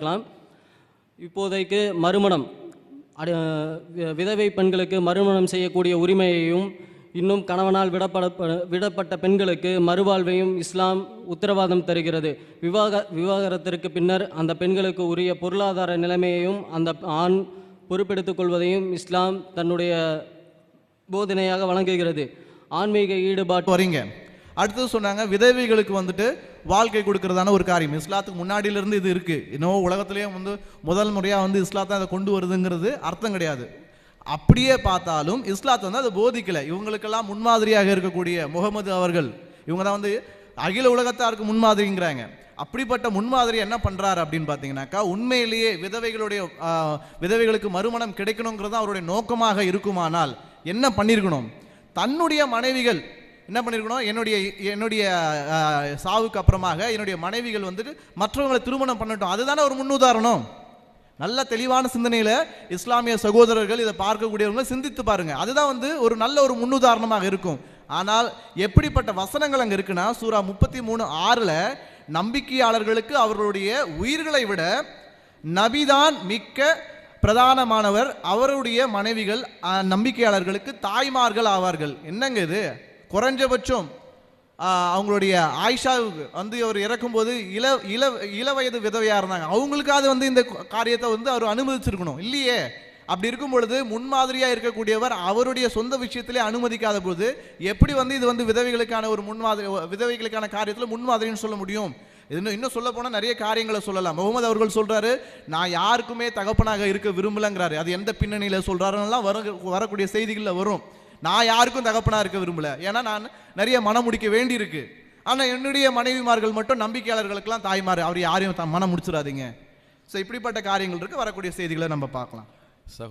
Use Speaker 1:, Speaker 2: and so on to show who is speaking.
Speaker 1: இருக்கலாம் இப்போதைக்கு மறுமணம். அடு விதவை பெண்களுக்கு மறுமணம் செய்யக்கூடிய உரிமையையும் இன்னும் கணவனால் விடப்பட விடப்பட்ட பெண்களுக்கு மறுவாழ்வையும் இஸ்லாம் உத்தரவாதம் தருகிறது. விவாக விவாகரத்திற்கு பின்னர் அந்த பெண்களுக்கு உரிய பொருளாதார நிலைமையையும் அந்த ஆண் பொறுப்பெடுத்துக் கொள்வதையும் இஸ்லாம் தன்னுடைய போதனையாக வழங்குகிறது. ஆன்மீக ஈடுபாட்டு
Speaker 2: வரீங்க. அடுத்தது சொன்னாங்க விதவைகளுக்கு வந்துட்டு வாழ்க்கை கொடுக்கறதான ஒரு காரியம். இஸ்லாத்துக்கு முன்னாடியிலிருந்து இது இருக்குது இன்னும் உலகத்துலேயே வந்து முதல் முறையாக வந்து இஸ்லாத்தை அதை கொண்டு வருதுங்கிறது அர்த்தம் கிடையாது. அப்படியே பார்த்தாலும் இஸ்லாத்தை வந்து அதை போதிக்கலை. இவங்களுக்கெல்லாம் முன்மாதிரியாக இருக்கக்கூடிய முகமது அவர்கள் இவங்க தான் வந்து அகில உலகத்தாருக்கு முன்மாதிரிங்கிறாங்க. அப்படிப்பட்ட முன்மாதிரி என்ன பண்ணுறாரு அப்படின்னு பார்த்தீங்கன்னாக்கா உண்மையிலேயே விதவைகளுடைய விதவைகளுக்கு மறுமணம் கிடைக்கணுங்கிறது அவருடைய நோக்கமாக இருக்குமானால் என்ன பண்ணியிருக்கணும் தன்னுடைய மனைவிகள் என்ன பண்ணியிருக்கணும் என்னுடைய என்னுடைய சாவுக்கு அப்புறமாக என்னுடைய மனைவிகள் வந்துட்டு மற்றவங்களை திருமணம் பண்ணட்டும். அதுதானே ஒரு முன்னுதாரணம். நல்ல தெளிவான சிந்தனையில இஸ்லாமிய சகோதரர்கள் இதை பார்க்கக்கூடியவங்க சிந்தித்து பாருங்க. அதுதான் வந்து ஒரு நல்ல ஒரு முன்னுதாரணமாக இருக்கும். ஆனால் எப்படிப்பட்ட வசனங்கள் அங்க இருக்குன்னா சூரா முப்பத்தி மூணு ஆறுல நம்பிக்கையாளர்களுக்கு அவர்களுடைய உயிர்களை விட நபிதான் மிக்க பிரதானமானவர். அவருடைய மனைவிகள் நம்பிக்கையாளர்களுக்கு தாய்மார்கள் ஆவார்கள். என்னங்க இது? குறைஞ்சபட்சம் அவங்களுடைய ஆயிஷாவுக்கு வந்து அவர் இறக்கும்போது இள இள இள வயது விதவையாக இருந்தாங்க. அவங்களுக்காவது வந்து இந்த காரியத்தை வந்து அவர் அனுமதிச்சிருக்கணும். இல்லையே? அப்படி இருக்கும் பொழுது முன்மாதிரியாக இருக்கக்கூடியவர் அவருடைய சொந்த விஷயத்திலே அனுமதிக்காத போது எப்படி வந்து இது வந்து விதவைகளுக்கான ஒரு முன்மாதிரி விதவைகளுக்கான காரியத்தில் முன்மாதிரின்னு சொல்ல முடியும்? இன்னும் இன்னும் சொல்ல போனால் நிறைய காரியங்களை சொல்லலாம். முகமது அவர்கள் சொல்கிறாரு நான் யாருக்குமே தகப்பனாக இருக்க விரும்பலைங்கிறாரு. அது எந்த பின்னணியில் சொல்கிறாருலாம் வர வரக்கூடிய செய்திகளில் வரும். நான் யாருக்கும் தகப்பனா இருக்க விரும்பல. ஏன்னா நான் நிறைய மனம் முடிக்க வேண்டியிருக்கு. ஆனா என்னுடைய மனைவிமார்கள் மட்டும் நம்பிக்கையாளர்களுக்கெல்லாம் தாய்மார் அவர் யாரையும் மனம் முடிச்சிடாதீங்க. ஸோ இப்படிப்பட்ட காரியங்கள் இருக்கு. வரக்கூடிய செய்திகளை நம்ம பார்க்கலாம்.